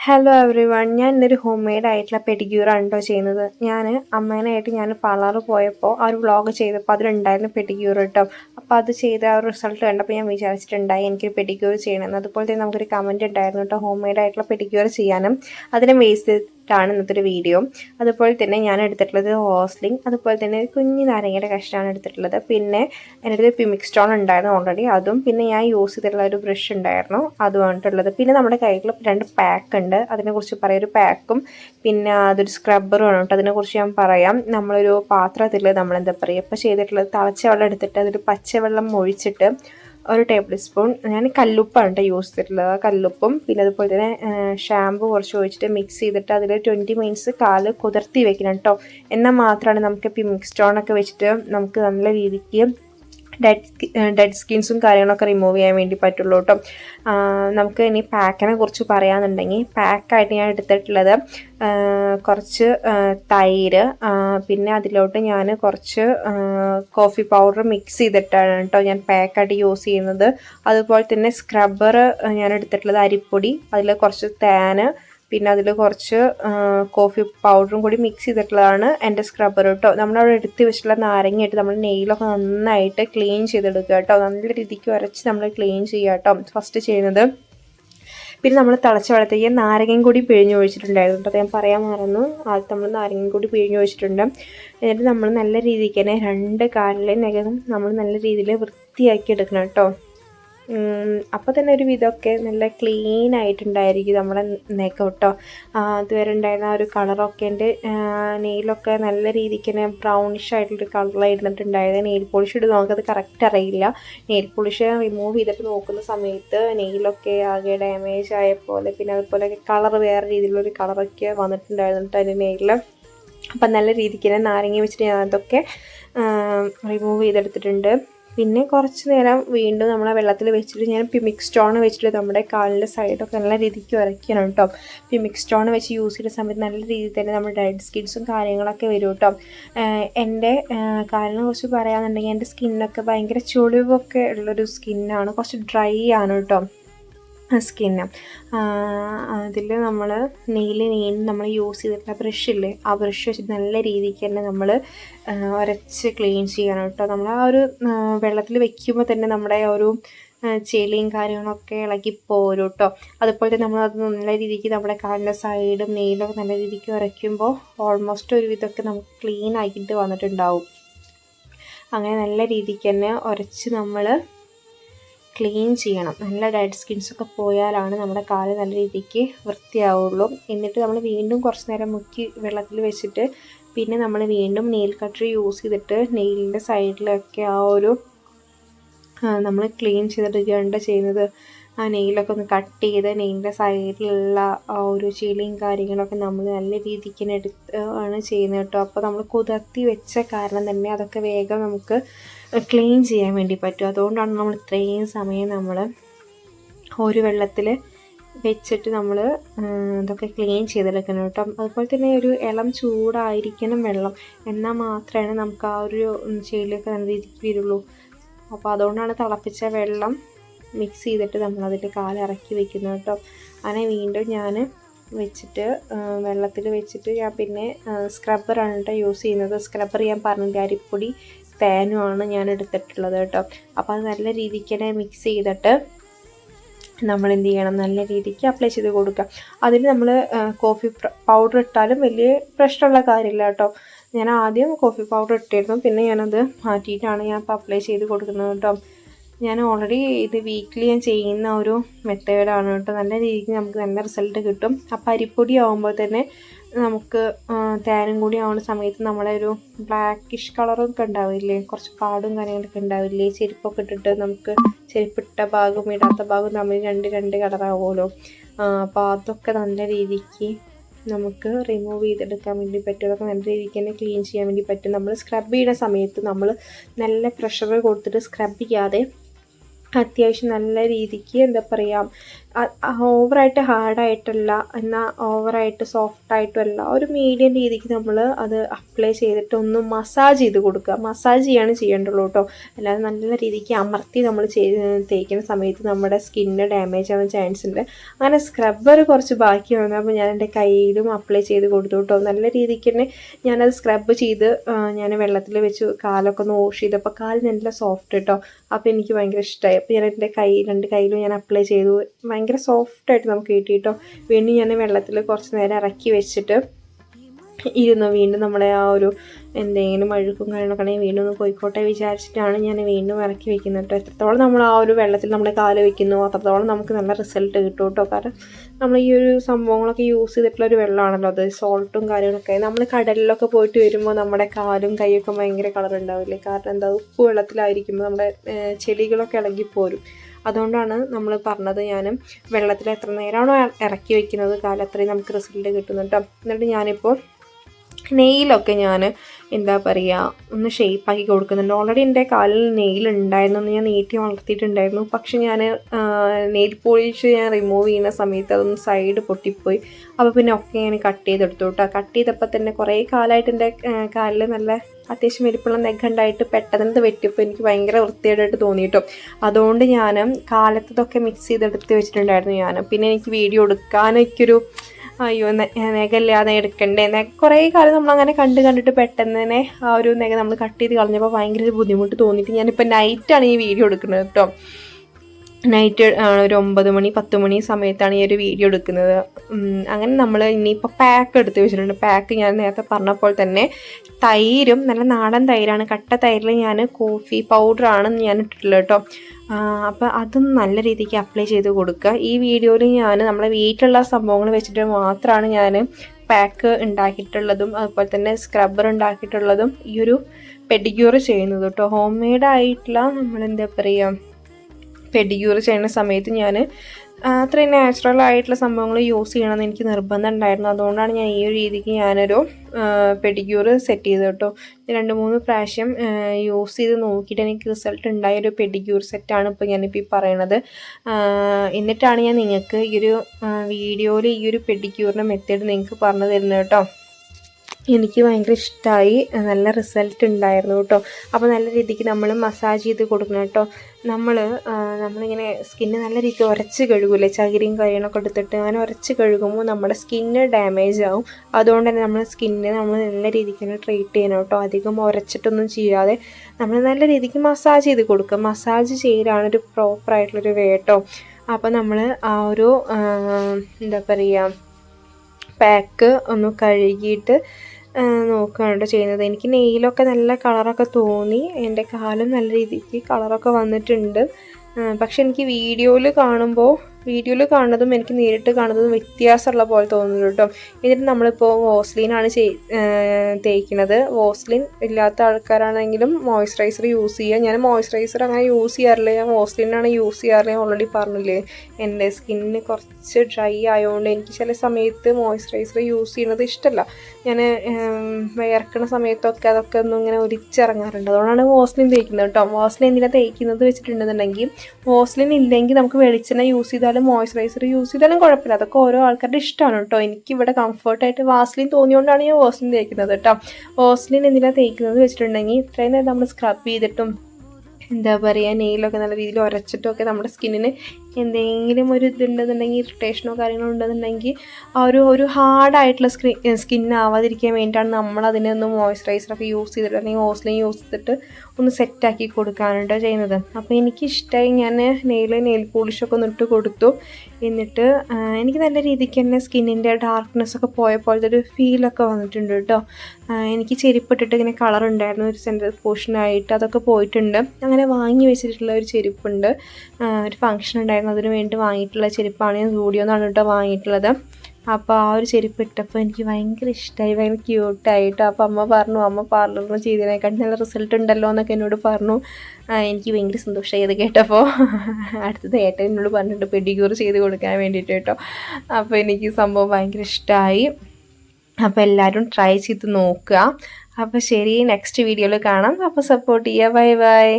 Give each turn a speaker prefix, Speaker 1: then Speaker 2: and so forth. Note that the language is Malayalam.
Speaker 1: ഹലോ എവറി വൺ ഞാൻ ഇന്നൊരു ഹോം മെയ്ഡ് ആയിട്ടുള്ള പെഡിക്യൂറാണ് കേട്ടോ ചെയ്യുന്നത്. ഞാൻ അമ്മേനായിട്ട് ഞാൻ പാർലറ് പോയപ്പോൾ ആ ഒരു വ്ളോഗ് ചെയ്തപ്പോൾ അതിലുണ്ടായിരുന്നു പെഡിക്യൂർ കേട്ടോ അപ്പോൾ അത് ചെയ്ത ആ റിസൾട്ട് കണ്ടപ്പോൾ ഞാൻ വിചാരിച്ചിട്ടുണ്ടായി എനിക്ക് പെഡിക്യൂർ ചെയ്യണമെന്ന്. അതുപോലെ തന്നെ നമുക്കൊരു കമന്റ് ഉണ്ടായിരുന്നു കേട്ടോ ഹോം മെയ്ഡ് ആയിട്ടുള്ള പെഡിക്യൂർ ചെയ്യാനും. അതിനെ ബേസ് ആണ് ഇന്നത്തെ ഒരു വീഡിയോ അതുപോലെ തന്നെ ഞാൻ എടുത്തിട്ടുള്ളത് ഹോസ്ലിംഗ് അതുപോലെ തന്നെ കുഞ്ഞു നാരങ്ങയുടെ കഷ്ണമാണ് എടുത്തിട്ടുള്ളത്. പിന്നെ എന്റെ അടുത്ത് പിമിക് സ്റ്റോൺ ഉണ്ടായിരുന്നു ഓൾറെഡി അതും പിന്നെ ഞാൻ യൂസ് ചെയ്തിട്ടുള്ള ഒരു ബ്രഷ് ഉണ്ടായിരുന്നു. അതുകൊണ്ടുള്ളത് പിന്നെ നമ്മുടെ കൈകൾ രണ്ട് പാക്ക് ഉണ്ട്. അതിനെക്കുറിച്ച് പറയാം. ഒരു പാക്കും പിന്നെ അതൊരു സ്ക്രബ്ബറും ആണ് കേട്ടോ. അതിനെക്കുറിച്ച് ഞാൻ പറയാം. നമ്മളൊരു പാത്രത്തിൽ നമ്മളെന്താ പറയുക ഇപ്പോൾ ചെയ്തിട്ടുള്ളത് തളച്ച വെള്ളം എടുത്തിട്ട് അതൊരു പച്ചവെള്ളം ഒഴിച്ചിട്ട് ഒരു ടേബിൾ സ്പൂൺ ഞാൻ കല്ലുപ്പാണ് കേട്ടോ യൂസ് ചെയ്തിട്ടുള്ളത്. കല്ലുപ്പും പിന്നെ അതുപോലെ തന്നെ ഷാമ്പു കുറച്ച് ഒഴിച്ചിട്ട് മിക്സ് ചെയ്തിട്ട് അതിൽ ട്വന്റി മിനിറ്റ്സ് കാൽ കുതിർത്തി വെക്കണം കേട്ടോ എന്നാൽ മാത്രമാണ് നമുക്ക് ഇപ്പോൾ മിക്സ് സ്റ്റോണൊക്കെ വെച്ചിട്ട് നമുക്ക് നല്ല രീതിക്ക് ഡെഡ് ഡെഡ് സ്കിൻസും കാര്യങ്ങളൊക്കെ റിമൂവ് ചെയ്യാൻ വേണ്ടി പറ്റുള്ളൂ കേട്ടോ നമുക്ക് ഇനി പാക്കിനെ കുറിച്ച് പറയാന്നുണ്ടെങ്കിൽ പാക്കായിട്ട് ഞാൻ എടുത്തിട്ടുള്ളത് കുറച്ച് തൈര് പിന്നെ അതിലോട്ട് ഞാൻ കുറച്ച് കോഫി പൗഡർ മിക്സ് ചെയ്തിട്ടാണ് കേട്ടോ ഞാൻ പാക്കായിട്ട് യൂസ് ചെയ്യുന്നത്. അതുപോലെ തന്നെ സ്ക്രബ്ബർ ഞാൻ എടുത്തിട്ടുള്ളത് അരിപ്പൊടി അതിൽ കുറച്ച് തേന് പിന്നെ അതിൽ കുറച്ച് കോഫി പൗഡറും കൂടി മിക്സ് ചെയ്തിട്ടുള്ളതാണ് എന്റെ സ്ക്രബ്ബർ കേട്ടോ നമ്മളവിടെ എടുത്ത് വെച്ചിട്ടുള്ള നാരങ്ങയായിട്ട് നമ്മൾ നെയിലൊക്കെ നന്നായിട്ട് ക്ലീൻ ചെയ്തെടുക്കുക കേട്ടോ നല്ല രീതിക്ക് ഉരച്ച് നമ്മൾ ക്ലീൻ ചെയ്യുക കേട്ടോ ഫസ്റ്റ് ചെയ്യുന്നത്. പിന്നെ നമ്മൾ തിളച്ച വെള്ളത്തേക്ക് നാരങ്ങയും കൂടി പിഴിഞ്ഞ് ഒഴിച്ചിട്ടുണ്ടായിരുന്നു. കേട്ടോ ഞാൻ പറയാൻ മറന്നു. ആദ്യം നമ്മൾ നാരങ്ങയും കൂടി പിഴിഞ്ഞ് ഒഴിച്ചിട്ടുണ്ട്. എന്നിട്ട് നമ്മൾ നല്ല രീതിക്ക് തന്നെ രണ്ട് കാലിലെയും നഖം നമ്മൾ നല്ല രീതിയിൽ വൃത്തിയാക്കി എടുക്കണം കേട്ടോ അപ്പോൾ തന്നെ ഒരു വിധമൊക്കെ നല്ല ക്ലീൻ ആയിട്ടുണ്ടായിരിക്കും നമ്മുടെ നെക്ക് കേട്ടോ അതുവരെ ഉണ്ടായിരുന്ന ആ ഒരു കളറൊക്കെ ഉണ്ട്. നെയിലൊക്കെ നല്ല രീതിക്ക് തന്നെ ബ്രൗണിഷ് ആയിട്ടുള്ളൊരു കളറായിരുന്നിട്ടുണ്ടായത് നെയിൽ പോളിഷ് ഇട്ട് നമുക്കത് കറക്റ്റ് അറിയില്ല. നെയിൽ പോളിഷ് റിമൂവ് ചെയ്തിട്ട് നോക്കുന്ന സമയത്ത് നെയിലൊക്കെ ആകെ ഡാമേജ് ആയ പോലെ പിന്നെ അതുപോലെ കളർ വേറെ രീതിയിലുള്ളൊരു കളറൊക്കെ വന്നിട്ടുണ്ടായിരുന്നു അതിന്റെ നെയിലിൽ അപ്പം നല്ല രീതിക്ക് തന്നെ നാരങ്ങ വെച്ചിട്ട് ഞാൻ അതൊക്കെ റിമൂവ് ചെയ്തെടുത്തിട്ടുണ്ട്. പിന്നെ കുറച്ച് നേരം വീണ്ടും നമ്മൾ വെള്ളത്തിൽ വെച്ചിട്ട് ഞാൻ പിമിക് സ്റ്റോൺ വെച്ചിട്ട് നമ്മുടെ കാലിന്റെ സൈഡൊക്കെ നല്ല രീതിക്ക് ഉരയ്ക്കണം കേട്ടോ പിമിക് സ്റ്റോൺ വെച്ച് യൂസ് ചെയ്യുന്ന സമയത്ത് നല്ല രീതിയിൽ തന്നെ നമ്മുടെ ഡെഡ് സ്കിൻസും കാര്യങ്ങളൊക്കെ വരും കേട്ടോ എന്റെ കാലിനെ കുറിച്ച് പറയുകയാണെന്നുണ്ടെങ്കിൽ എന്റെ സ്കിന്നൊക്കെ ഭയങ്കര ചുളിവൊക്കെ ഉള്ളൊരു സ്കിന്നാണ് കുറച്ച് ഡ്രൈ ആണ് കേട്ടോ സ്കിന്ന് അതിൽ നമ്മൾ നെയിൽ നെയിൽ നമ്മൾ യൂസ് ചെയ്തിട്ടുള്ള ബ്രഷ് ഇല്ലേ ആ ബ്രഷ് വെച്ചിട്ട് നല്ല രീതിക്ക് തന്നെ നമ്മൾ ഉരച്ച് ക്ലീൻ ചെയ്യണം കേട്ടോ. നമ്മൾ ആ ഒരു വെള്ളത്തിൽ വെക്കുമ്പോൾ തന്നെ നമ്മുടെ ഒരു ചെളിയും കാര്യങ്ങളൊക്കെ ഇളകി പോരും കേട്ടോ. അതുപോലെ തന്നെ നമ്മൾ അത് നല്ല രീതിക്ക് നമ്മുടെ കാലിന്റെ സൈഡും നെയിലൊക്കെ നല്ല രീതിക്ക് ഉരയ്ക്കുമ്പോൾ ഓൾമോസ്റ്റ് ഒരു വിധമൊക്കെ നമുക്ക് ക്ലീൻ ആക്കിയിട്ട് വന്നിട്ടുണ്ടാവും. അങ്ങനെ നല്ല രീതിക്ക് തന്നെ ഉരച്ച് നമ്മൾ ക്ലീൻ ചെയ്യണം. നല്ല ഡെഡ് സ്കിൻസൊക്കെ പോയാലാണ് നമ്മുടെ കാൽ നല്ല രീതിക്ക് വൃത്തിയാവുള്ളൂ. എന്നിട്ട് നമ്മൾ വീണ്ടും കുറച്ച് നേരം മുക്കി വെള്ളത്തിൽ വെച്ചിട്ട് പിന്നെ നമ്മൾ വീണ്ടും നെയിൽ കട്ടർ യൂസ് ചെയ്തിട്ട് നെയിലിന്റെ സൈഡിലൊക്കെ ആ ഒരു നമ്മൾ ക്ലീൻ ചെയ്തെടുക്കുകയാണ് ചെയ്യുന്നത്. ആ നെയിലൊക്കെ ഒന്ന് കട്ട് ചെയ്ത് നെയിലിന്റെ സൈഡിലുള്ള ആ ഒരു ചെളിയും കാര്യങ്ങളൊക്കെ നമ്മൾ നല്ല രീതിക്ക് എടുത്ത് ആണ് ചെയ്യുന്നത് കേട്ടോ. അപ്പോൾ നമ്മൾ കുതിർത്തി വെച്ച കാരണം തന്നെ അതൊക്കെ വേഗം നമുക്ക് ക്ലീൻ ചെയ്യാൻ വേണ്ടി പറ്റും. അതുകൊണ്ടാണ് നമ്മൾ ഇത്രയും സമയം നമ്മൾ ഒരു വെള്ളത്തിൽ വെച്ചിട്ട് നമ്മൾ ഇതൊക്കെ ക്ലീൻ ചെയ്തെടുക്കണം കേട്ടോ. അതുപോലെ തന്നെ ഒരു ഇളം ചൂടായിരിക്കണം വെള്ളം. എന്നാൽ മാത്രമേ നമുക്ക് ആ ഒരു ചെടിയിലൊക്കെ നല്ല രീതിക്ക് വരുള്ളൂ അപ്പോൾ അതുകൊണ്ടാണ് തിളപ്പിച്ച വെള്ളം മിക്സ് ചെയ്തിട്ട് നമ്മൾ അതിൽ കാലിറക്കി വെക്കുന്നത് കേട്ടോ. അങ്ങനെ വീണ്ടും ഞാൻ വെച്ചിട്ട് വെള്ളത്തിൽ വെച്ചിട്ട് ഞാൻ പിന്നെ സ്ക്രബ്ബറാണ് കേട്ടോ യൂസ് ചെയ്യുന്നത്. സ്ക്രബ്ബർ ഞാൻ പറഞ്ഞില്ല അരിപ്പൊടി തേനുമാണ് ഞാൻ എടുത്തിട്ടുള്ളത് കേട്ടോ. അപ്പോൾ അത് നല്ല രീതിക്ക് തന്നെ മിക്സ് ചെയ്തിട്ട് നമ്മൾ എന്ത് ചെയ്യണം നല്ല രീതിക്ക് അപ്ലൈ ചെയ്ത് കൊടുക്കുക അതിൽ നമ്മൾ കോഫി പൗഡർ ഇട്ടാലും വലിയ പ്രശ്നമുള്ള കാര്യമില്ല കേട്ടോ. ഞാൻ ആദ്യം കോഫി പൗഡർ ഇട്ടിരുന്നു. പിന്നെ ഞാനത് മാറ്റിയിട്ടാണ് ഞാൻ ഇപ്പോൾ അപ്ലൈ ചെയ്ത് കൊടുക്കുന്നത് കേട്ടോ. ഞാൻ ഓൾറെഡി ഇത് വീക്ക്ലി ഞാൻ ചെയ്യുന്ന ഒരു മെത്തേഡാണ് കേട്ടോ. നല്ല രീതിക്ക് നമുക്ക് നല്ല റിസൾട്ട് കിട്ടും. അപ്പോൾ അരിപ്പൊടി ആകുമ്പോൾ തന്നെ നമുക്ക് തേനും കൂടി ആവുന്ന സമയത്ത് നമ്മളെ ഒരു ബ്ലാക്കിഷ് കളറൊക്കെ ഉണ്ടാവില്ലേ? കുറച്ച് പാടും കാര്യങ്ങളൊക്കെ ഉണ്ടാവില്ലേ? ചെരുപ്പൊക്കെ ഇട്ടിട്ട് നമുക്ക് ചെരുപ്പിട്ട ഭാഗവും ഇടാത്ത ഭാഗവും തമ്മിൽ രണ്ട് രണ്ട് കളറാവുമല്ലോ അപ്പോൾ അതൊക്കെ നല്ല രീതിക്ക് നമുക്ക് റിമൂവ് ചെയ്തെടുക്കാൻ വേണ്ടി പറ്റും. അതൊക്കെ നല്ല രീതിക്ക് തന്നെ ക്ലീൻ ചെയ്യാൻ വേണ്ടി പറ്റും. നമ്മൾ സ്ക്രബ് ചെയ്യുന്ന സമയത്ത് നമ്മൾ നല്ല പ്രഷർ കൊടുത്തിട്ട് സ്ക്രബ് ചെയ്യാതെ അത്യാവശ്യം നല്ല രീതിക്ക് എന്താ പറയുക ഓവറായിട്ട് ഹാർഡായിട്ടല്ല എന്നാൽ ഓവറായിട്ട് സോഫ്റ്റ് അല്ല ഒരു മീഡിയം രീതിക്ക് നമ്മൾ അത് അപ്ലൈ ചെയ്തിട്ട് ഒന്ന് മസാജ് ചെയ്ത് കൊടുക്കുക. മസാജ് ചെയ്യാണ് ചെയ്യേണ്ടുള്ളൂ കേട്ടോ അല്ലാതെ നല്ല രീതിക്ക് അമർത്തി നമ്മൾ തേക്കുന്ന സമയത്ത് നമ്മുടെ സ്കിന്ന് ഡാമേജ് ആവാൻ ചാൻസ് ഉണ്ട്. അങ്ങനെ സ്ക്രബ്ബർ കുറച്ച് ബാക്കി വന്നു. അപ്പോൾ ഞാൻ എന്റെ കയ്യിലും അപ്ലൈ ചെയ്ത് കൊടുത്തു കേട്ടോ നല്ല രീതിക്ക് തന്നെ ഞാനത് സ്ക്രബ്ബ് ചെയ്ത് ഞാൻ വെള്ളത്തിൽ വെച്ച് കാലൊക്കെ ഒന്ന് വാഷ് ചെയ്തപ്പോൾ കാലിന് നല്ല സോഫ്റ്റ് കേട്ടോ അപ്പോൾ എനിക്ക് ഭയങ്കര ഇഷ്ടമായി അപ്പോൾ ഞാൻ എന്റെ കൈ രണ്ട് കയ്യിലും ഞാൻ അപ്ലൈ ചെയ്തു. ഭയങ്കര സോഫ്റ്റായിട്ട് നമുക്ക് കിട്ടിയിട്ടോ വീണ്ടും ഞാൻ വെള്ളത്തിൽ കുറച്ച് നേരം ഇറക്കി വെച്ചിട്ട് ഇരുന്നു. വീണ്ടും നമ്മളെ ആ ഒരു എന്തെങ്കിലും അഴുക്കും കാര്യങ്ങളൊക്കെ വീണ്ടും ഒന്ന് പോയിക്കോട്ടെ വിചാരിച്ചിട്ടാണ് ഞാൻ വീണ്ടും ഇറക്കി വെക്കുന്നത് കേട്ടോ. എത്രത്തോളം നമ്മൾ ആ ഒരു വെള്ളത്തിൽ നമ്മുടെ കാൽ വെക്കുന്നു അത്രത്തോളം നമുക്ക് നല്ല റിസൾട്ട് കിട്ടും കേട്ടോ. കാരണം നമ്മൾ ഈ ഒരു സംഭവങ്ങളൊക്കെ യൂസ് ചെയ്തിട്ടുള്ള ഒരു വെള്ളമാണല്ലോ അത്. സോൾട്ടും കാര്യങ്ങളൊക്കെ. നമ്മൾ കടലിലൊക്കെ പോയിട്ട് വരുമ്പോൾ നമ്മുടെ കാലും കൈയൊക്കെ ഭയങ്കര കളർ ഉണ്ടാവില്ലേ? കാരണം എന്താ? ഉപ്പ് വെള്ളത്തിലായിരിക്കുമ്പോൾ നമ്മുടെ ചെടികളൊക്കെ ഇളകിപ്പോരും അതുകൊണ്ടാണ് നമ്മൾ പറഞ്ഞത് ഞാൻ വെള്ളത്തിൽ എത്ര നേരമാണോ ഇറക്കി വെക്കുന്നത് കാലം അത്രയും നമുക്ക് റിസൾട്ട് കിട്ടുന്നുണ്ടോ എന്നിട്ട് ഞാനിപ്പോൾ നെയിലൊക്കെ ഞാൻ എന്താ പറയുക ഒന്ന് ഷേപ്പാക്കി കൊടുക്കുന്നുണ്ട്. ഓൾറെഡി എന്റെ കാലിൽ നെയിൽ ഉണ്ടായിരുന്നു ഞാൻ നീട്ടി വളർത്തിയിട്ടുണ്ടായിരുന്നു. പക്ഷെ ഞാൻ നെയിൽ പോളിഷ് ഞാൻ റിമൂവ് ചെയ്യുന്ന സമയത്ത് അതൊന്ന് സൈഡ് പൊട്ടിപ്പോയി. അപ്പോൾ പിന്നെ ഒക്കെ ഞാൻ കട്ട് ചെയ്തെടുത്തു കേട്ടോ കട്ട് ചെയ്തപ്പോൾ തന്നെ കുറേ കാലമായിട്ട് എന്റെ കാലിൽ നല്ല അത്യാവശ്യം നെഗ് നെഗുണ്ടായിട്ട് പെട്ടെന്ന് വെട്ടിയപ്പോൾ എനിക്ക് ഭയങ്കര വൃത്തിയായിട്ട് തോന്നിയിട്ടും അതുകൊണ്ട് ഞാൻ കാലത്തതൊക്കെ മിക്സ് ചെയ്തെടുത്ത് വെച്ചിട്ടുണ്ടായിരുന്നു ഞാൻ പിന്നെ എനിക്ക് വീഡിയോ എടുക്കാനൊക്കെയൊരു അയ്യോ നെഗല്ലാതെ എടുക്കണ്ടേ? നെഗ കുറേ കാലം നമ്മൾ അങ്ങനെ കണ്ട് കണ്ടിട്ട് പെട്ടെന്ന് തന്നെ ആ ഒരു നെഗ നമ്മൾ കട്ട് ചെയ്ത് കളഞ്ഞപ്പോൾ ഭയങ്കര ബുദ്ധിമുട്ട് തോന്നിയിട്ട് ഞാനിപ്പോൾ നൈറ്റാണ് ഈ വീഡിയോ എടുക്കുന്നത് കേട്ടോ നൈറ്റ് ഒരു ഒമ്പത് മണി പത്ത് മണി സമയത്താണ് ഈ ഒരു വീഡിയോ എടുക്കുന്നത്. അങ്ങനെ നമ്മൾ ഇനിയിപ്പോൾ പാക്ക് എടുത്ത് വെച്ചിട്ടുണ്ട്. പാക്ക് ഞാൻ നേരത്തെ പറഞ്ഞപ്പോൾ തന്നെ തൈരും നല്ല നാടൻ തൈരാണ്. കട്ട തൈരിൽ ഞാൻ കോഫി പൗഡറാണ് ഞാൻ ഇട്ടിട്ടുള്ളത് കേട്ടോ. അപ്പോൾ അതും നല്ല രീതിക്ക് അപ്ലൈ ചെയ്ത് കൊടുക്കുക. ഈ വീഡിയോയിൽ ഞാൻ നമ്മളെ വീട്ടിലുള്ള സംഭവങ്ങൾ വെച്ചിട്ട് മാത്രമാണ് ഞാൻ പാക്ക് ഉണ്ടാക്കിയിട്ടുള്ളതും അതുപോലെ തന്നെ സ്ക്രബ്ബർ ഉണ്ടാക്കിയിട്ടുള്ളതും ഈ ഒരു പെഡിക്യൂർ ചെയ്യുന്നത് കേട്ടോ. ഹോം മെയ്ഡ് ആയിട്ടുള്ള നമ്മൾ പറയുക പെഡിക്യൂർ ചെയ്യുന്ന സമയത്ത് ഞാൻ അത്രയും നാച്ചുറൽ ആയിട്ടുള്ള സംഭവങ്ങൾ യൂസ് ചെയ്യണമെന്ന് എനിക്ക് നിർബന്ധം ഉണ്ടായിരുന്നു. അതുകൊണ്ടാണ് ഞാൻ ഈ ഒരു രീതിക്ക് ഞാനൊരു പെഡിക്യൂർ സെറ്റ് ചെയ്തത് കേട്ടോ. രണ്ട് മൂന്ന് പ്രാവശ്യം യൂസ് ചെയ്ത് നോക്കിയിട്ട് എനിക്ക് റിസൾട്ട് ഉണ്ടായ ഒരു പെഡിക്യൂർ സെറ്റാണ് ഇപ്പോൾ ഞാനിപ്പോൾ ഈ പറയണത്. എന്നിട്ടാണ് ഞാൻ നിങ്ങൾക്ക് ഈ ഒരു വീഡിയോയിൽ ഈ ഒരു പെഡിക്യൂറിന്റെ മെത്തേഡ് നിങ്ങൾക്ക് പറഞ്ഞു തരുന്നത് കേട്ടോ. എനിക്ക് ഭയങ്കര ഇഷ്ടമായി നല്ല റിസൾട്ട് ഉണ്ടായിരുന്നു കേട്ടോ അപ്പോൾ നല്ല രീതിക്ക് നമ്മൾ മസാജ് ചെയ്ത് കൊടുക്കണം കേട്ടോ നമ്മൾ നമ്മളിങ്ങനെ സ്കിന്ന് നല്ല രീതിക്ക് ഉരച്ച് കഴുകൂലേ? ചകിരിയും കാര്യങ്ങളൊക്കെ എടുത്തിട്ട് അങ്ങനെ ഉരച്ച് കഴുകുമ്പോൾ നമ്മുടെ സ്കിന്ന് ഡാമേജ് ആവും. അതുകൊണ്ട് തന്നെ നമ്മുടെ സ്കിന്ന് നമ്മൾ നല്ല രീതിക്ക് തന്നെ ട്രീറ്റ് ചെയ്യണം കേട്ടോ അധികം ഉരച്ചിട്ടൊന്നും ചെയ്യാതെ നമ്മൾ നല്ല രീതിക്ക് മസാജ് ചെയ്ത് കൊടുക്കുക. മസാജ് ചെയ്യലാണ് ഒരു പ്രോപ്പറായിട്ടുള്ളൊരു വേ കേട്ടോ അപ്പോൾ നമ്മൾ ആ ഒരു എന്താ പറയുക പാക്ക് ഒന്ന് കഴുകിയിട്ട് നോക്കുകയാണ് ചെയ്യുന്നത്. എനിക്ക് നെയിലൊക്കെ നല്ല കളറൊക്കെ തോന്നി. എന്റെ കാലും നല്ല രീതിക്ക് കളറൊക്കെ വന്നിട്ടുണ്ട്. പക്ഷെ എനിക്ക് വീഡിയോയിൽ കാണുമ്പോൾ വീഡിയോയിൽ കാണുന്നതും എനിക്ക് നേരിട്ട് കാണുന്നതും വ്യത്യാസമുള്ള പോലെ തോന്നുന്നു കേട്ടോ. എന്നിട്ട് നമ്മളിപ്പോൾ വോസ്ലിനാണ് ചെയ് തേക്കുന്നത്. വോസ്ലിൻ ഇല്ലാത്ത ആൾക്കാരാണെങ്കിലും മോയ്സ്ചറൈസർ യൂസ് ചെയ്യുക ഞാൻ മോയ്സ്ചറൈസർ അങ്ങനെ യൂസ് ചെയ്യാറില്ല. ഞാൻ വോസ്ലിനാണ് യൂസ് ചെയ്യാറില്ല. ഓൾറെഡി പറഞ്ഞില്ലേ എന്റെ സ്കിന്നിന് കുറച്ച് ഡ്രൈ ആയതുകൊണ്ട് എനിക്ക് ചില സമയത്ത് മോയ്സ്ചറൈസർ യൂസ് ചെയ്യുന്നത് ഇഷ്ടമല്ല. ഞാൻ വിയർക്കുന്ന സമയത്തൊക്കെ അതൊക്കെ ഒന്നും ഇങ്ങനെ ഒരിച്ചിറങ്ങാറുണ്ട് അതുകൊണ്ടാണ് വോസ്ലിൻ തേക്കുന്നത് കേട്ടോ. വോസ്ലിൻ എന്തിനാണ് തേക്കുന്നത് വെച്ചിട്ടുണ്ടെന്നുണ്ടെങ്കിൽ വോസ്ലിൻ ഇല്ലെങ്കിൽ നമുക്ക് വെളിച്ചെണ്ണ യൂസ് ചെയ്താലും മോയ്സ്ചറൈസർ യൂസ് ചെയ്താലും കുഴപ്പമില്ല. അതൊക്കെ ഓരോ ആൾക്കാരുടെ ഇഷ്ടമാണ് കേട്ടോ. എനിക്ക് ഇവിടെ കംഫർട്ടായിട്ട് വാസ്ലിൻ തോന്നിയോണ്ടാണ് ഞാൻ വാസ്ലിൻ തേക്കുന്നത് കേട്ടോ. വാസ്ലിൻ എന്തിനാണ് തേക്കുന്നത് വെച്ചിട്ടുണ്ടെങ്കിൽ ഇത്രയും നേരം നമ്മൾ സ്ക്രബ് ചെയ്തിട്ടും എന്താ പറയുക നെയിലൊക്കെ നല്ല രീതിയിൽ ഉരച്ചിട്ടൊക്കെ നമ്മുടെ സ്കിന്നിന് എന്തെങ്കിലും ഒരു ഇതുണ്ടെന്നുണ്ടെങ്കിൽ ഇറിറ്റേഷനോ കാര്യങ്ങളോ ഉണ്ടെന്നുണ്ടെങ്കിൽ ആ ഒരു ഒരു ഹാർഡായിട്ടുള്ള സ്ക്രീൻ സ്കിൻ ആവാതിരിക്കാൻ വേണ്ടിയിട്ടാണ് നമ്മൾ അതിനെ ഒന്ന് മോയ്സ്ചറൈസറൊക്കെ യൂസ് ചെയ്തിട്ട് അല്ലെങ്കിൽ ഓസ്ലിൻ യൂസ് ചെയ്തിട്ട് ഒന്ന് സെറ്റാക്കി കൊടുക്കാനുണ്ട് ചെയ്യുന്നത്. അപ്പോൾ എനിക്കിഷ്ടമായി ഞാൻ നെയിൽ നെയിൽ പോളിഷൊക്കെ ഒന്ന് ഇട്ട് കൊടുത്തു. എന്നിട്ട് എനിക്ക് നല്ല രീതിക്ക് തന്നെ സ്കിന്നിന്റെ ഡാർക്ക്നെസ് ഒക്കെ പോയ പോലത്തെ ഒരു ഫീലൊക്കെ വന്നിട്ടുണ്ട് കേട്ടോ. എനിക്ക് ചെരുപ്പിട്ടിട്ട് ഇങ്ങനെ കളർ ഉണ്ടായിരുന്നു ഒരു സെന്റർ പോർഷനായിട്ട് അതൊക്കെ പോയിട്ടുണ്ട്. അങ്ങനെ വാങ്ങി വെച്ചിട്ടുള്ള ഒരു ചെരുപ്പുണ്ട്. ഒരു ഫംഗ്ഷൻ ഉണ്ടായിരുന്നു. അതിന് വേണ്ടി വാങ്ങിയിട്ടുള്ള ചെരുപ്പാണ് ഞാൻ സൂഡിയോ എന്നാണ് കേട്ടോ വാങ്ങിയിട്ടുള്ളത്. അപ്പോൾ ആ ഒരു ചെരുപ്പ് ഇട്ടപ്പോൾ എനിക്ക് ഭയങ്കര ഇഷ്ടമായി ഭയങ്കര ക്യൂട്ടായിട്ട് അപ്പോൾ അമ്മ പറഞ്ഞു അമ്മ പാർലറിന് ചെയ്തതിനേക്കാൾ നല്ല റിസൾട്ട് ഉണ്ടല്ലോ എന്നൊക്കെ എന്നോട് പറഞ്ഞു. എനിക്ക് ഭയങ്കര സന്തോഷമായി അത് കേട്ടപ്പോൾ അടുത്തത് ഏട്ടൻ എന്നോട് പറഞ്ഞിട്ട് പെഡിക്യൂർ ചെയ്ത് കൊടുക്കാൻ വേണ്ടിയിട്ട് കേട്ടോ. അപ്പോൾ എനിക്ക് സംഭവം ഭയങ്കര ഇഷ്ടമായി അപ്പോൾ എല്ലാവരും ട്രൈ ചെയ്ത് നോക്കുക. അപ്പോൾ ശരി നെക്സ്റ്റ് വീഡിയോയിൽ കാണാം. അപ്പോൾ സപ്പോർട്ട് ചെയ്യുക ബൈ ബൈ